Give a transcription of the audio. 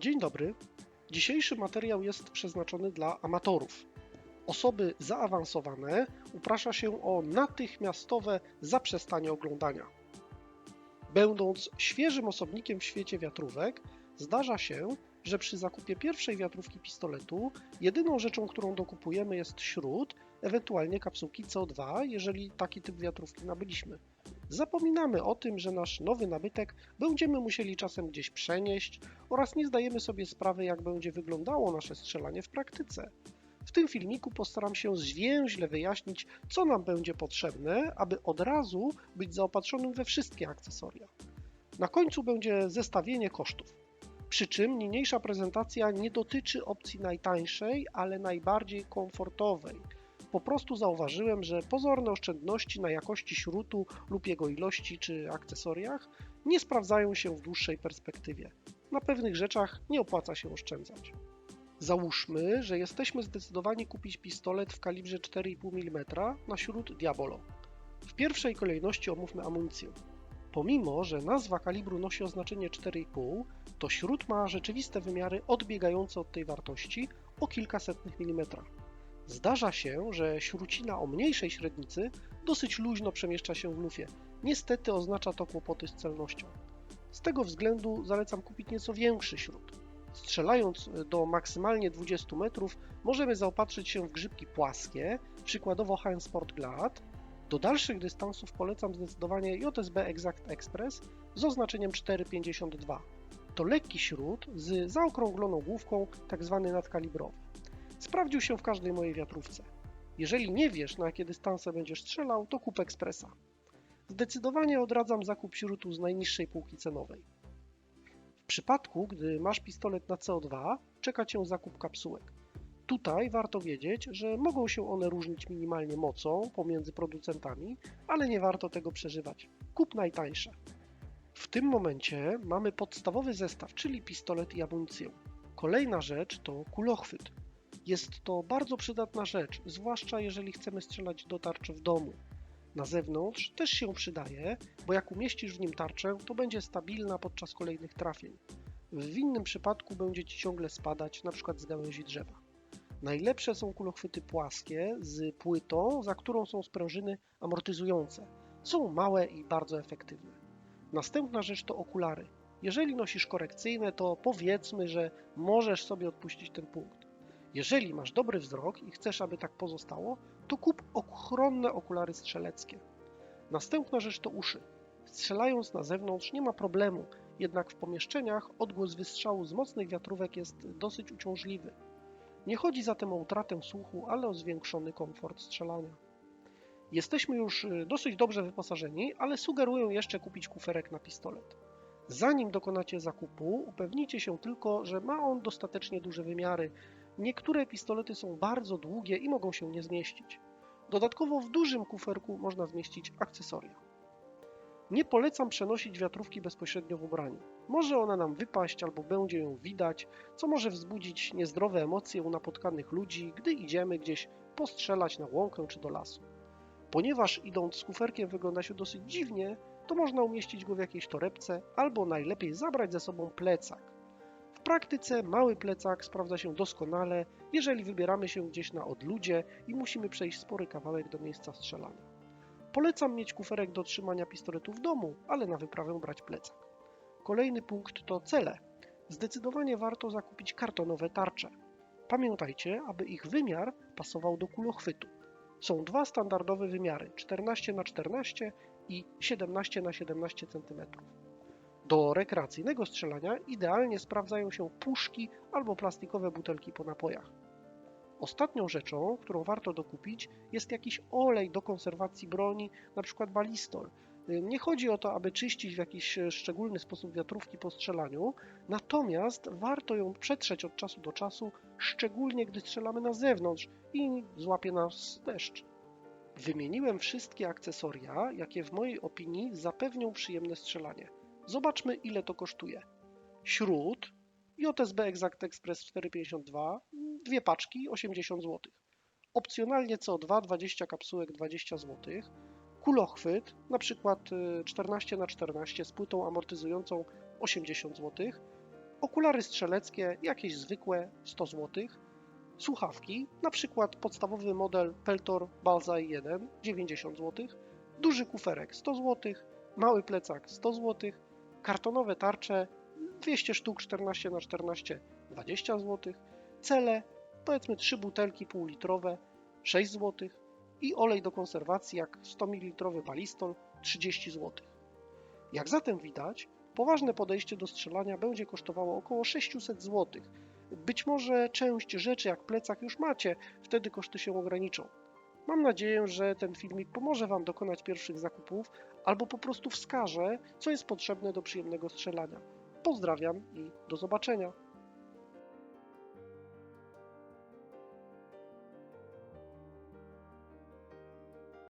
Dzień dobry. Dzisiejszy materiał jest przeznaczony dla amatorów. Osoby zaawansowane uprasza się o natychmiastowe zaprzestanie oglądania. Będąc świeżym osobnikiem w świecie wiatrówek, zdarza się, że przy zakupie pierwszej wiatrówki pistoletu jedyną rzeczą, którą dokupujemy jest śród, ewentualnie kapsułki CO2, jeżeli taki typ wiatrówki nabyliśmy. Zapominamy o tym, że nasz nowy nabytek będziemy musieli czasem gdzieś przenieść oraz nie zdajemy sobie sprawy, jak będzie wyglądało nasze strzelanie w praktyce. W tym filmiku postaram się zwięźle wyjaśnić, co nam będzie potrzebne, aby od razu być zaopatrzonym we wszystkie akcesoria. Na końcu będzie zestawienie kosztów. Przy czym niniejsza prezentacja nie dotyczy opcji najtańszej, ale najbardziej komfortowej. Po prostu zauważyłem, że pozorne oszczędności na jakości śrutu lub jego ilości czy akcesoriach nie sprawdzają się w dłuższej perspektywie. Na pewnych rzeczach nie opłaca się oszczędzać. Załóżmy, że jesteśmy zdecydowani kupić pistolet w kalibrze 4,5 mm na śród Diabolo. W pierwszej kolejności omówmy amunicję. Pomimo, że nazwa kalibru nosi oznaczenie 4,5, to śród ma rzeczywiste wymiary odbiegające od tej wartości o kilka setnych milimetra. Zdarza się, że śrucina o mniejszej średnicy dosyć luźno przemieszcza się w lufie. Niestety oznacza to kłopoty z celnością. Z tego względu zalecam kupić nieco większy śrót. Strzelając do maksymalnie 20 metrów, możemy zaopatrzyć się w grzybki płaskie, przykładowo HM Sport Glad. Do dalszych dystansów polecam zdecydowanie JSB Exact Express z oznaczeniem 4,52. To lekki śrót z zaokrągloną główką, tzw. nadkalibrowy. Sprawdził się w każdej mojej wiatrówce. Jeżeli nie wiesz, na jakie dystanse będziesz strzelał, to kup ekspresa. Zdecydowanie odradzam zakup śrutu z najniższej półki cenowej. W przypadku, gdy masz pistolet na CO2, czeka Cię zakup kapsułek. Tutaj warto wiedzieć, że mogą się one różnić minimalnie mocą pomiędzy producentami, ale nie warto tego przeżywać. Kup najtańsze. W tym momencie mamy podstawowy zestaw, czyli pistolet i amunicję. Kolejna rzecz to kulochwyt. Jest to bardzo przydatna rzecz, zwłaszcza jeżeli chcemy strzelać do tarczy w domu. Na zewnątrz też się przydaje, bo jak umieścisz w nim tarczę, to będzie stabilna podczas kolejnych trafień. W innym przypadku będzie Ci ciągle spadać, np. z gałęzi drzewa. Najlepsze są kulochwyty płaskie z płytą, za którą są sprężyny amortyzujące. Są małe i bardzo efektywne. Następna rzecz to okulary. Jeżeli nosisz korekcyjne, to powiedzmy, że możesz sobie odpuścić ten punkt. Jeżeli masz dobry wzrok i chcesz, aby tak pozostało, to kup ochronne okulary strzeleckie. Następna rzecz to uszy. Strzelając na zewnątrz nie ma problemu, jednak w pomieszczeniach odgłos wystrzału z mocnych wiatrówek jest dosyć uciążliwy. Nie chodzi zatem o utratę słuchu, ale o zwiększony komfort strzelania. Jesteśmy już y, dosyć dobrze wyposażeni, ale sugeruję jeszcze kupić kuferek na pistolet. Zanim dokonacie zakupu, upewnijcie się tylko, że ma on dostatecznie duże wymiary, Niektóre pistolety są bardzo długie i mogą się nie zmieścić. Dodatkowo w dużym kuferku można zmieścić akcesoria. Nie polecam przenosić wiatrówki bezpośrednio w ubraniu. Może ona nam wypaść albo będzie ją widać, co może wzbudzić niezdrowe emocje u napotkanych ludzi, gdy idziemy gdzieś postrzelać na łąkę czy do lasu. Ponieważ idąc z kuferkiem wygląda się dosyć dziwnie, to można umieścić go w jakiejś torebce albo najlepiej zabrać ze sobą plecak. Praktyce mały plecak sprawdza się doskonale, jeżeli wybieramy się gdzieś na odludzie i musimy przejść spory kawałek do miejsca strzelania. Polecam mieć kuferek do trzymania pistoletu w domu, ale na wyprawę brać plecak. Kolejny punkt to cele. Zdecydowanie warto zakupić kartonowe tarcze. Pamiętajcie, aby ich wymiar pasował do kulochwytu. Są dwa standardowe wymiary 14 na 14 i 17 na 17 cm. Do rekreacyjnego strzelania idealnie sprawdzają się puszki albo plastikowe butelki po napojach. Ostatnią rzeczą, którą warto dokupić, jest jakiś olej do konserwacji broni, np. balistol. Nie chodzi o to, aby czyścić w jakiś szczególny sposób wiatrówki po strzelaniu, natomiast warto ją przetrzeć od czasu do czasu, szczególnie gdy strzelamy na zewnątrz i złapie nas deszcz. Wymieniłem wszystkie akcesoria, jakie w mojej opinii zapewnią przyjemne strzelanie. Zobaczmy, ile to kosztuje. Śród, JSB Exact Express 452, dwie paczki 80 zł. Opcjonalnie CO2 20 kapsułek 20 zł. Kulochwyt, na przykład 14 na 14 z płytą amortyzującą 80 zł. okulary strzeleckie, jakieś zwykłe 100 zł, słuchawki, na przykład podstawowy model Peltor Balzai 1 90 zł, duży kuferek 100 zł, mały plecak 100 zł, kartonowe tarcze 200 sztuk 14 na 14 20 zł, cele powiedzmy 3 butelki półlitrowe 6 zł i olej do konserwacji jak 100 ml balistol 30 zł. Jak zatem widać, poważne podejście do strzelania będzie kosztowało około 600 zł. Być może część rzeczy jak plecak już macie, wtedy koszty się ograniczą. Mam nadzieję, że ten filmik pomoże Wam dokonać pierwszych zakupów albo po prostu wskaże, co jest potrzebne do przyjemnego strzelania. Pozdrawiam i do zobaczenia.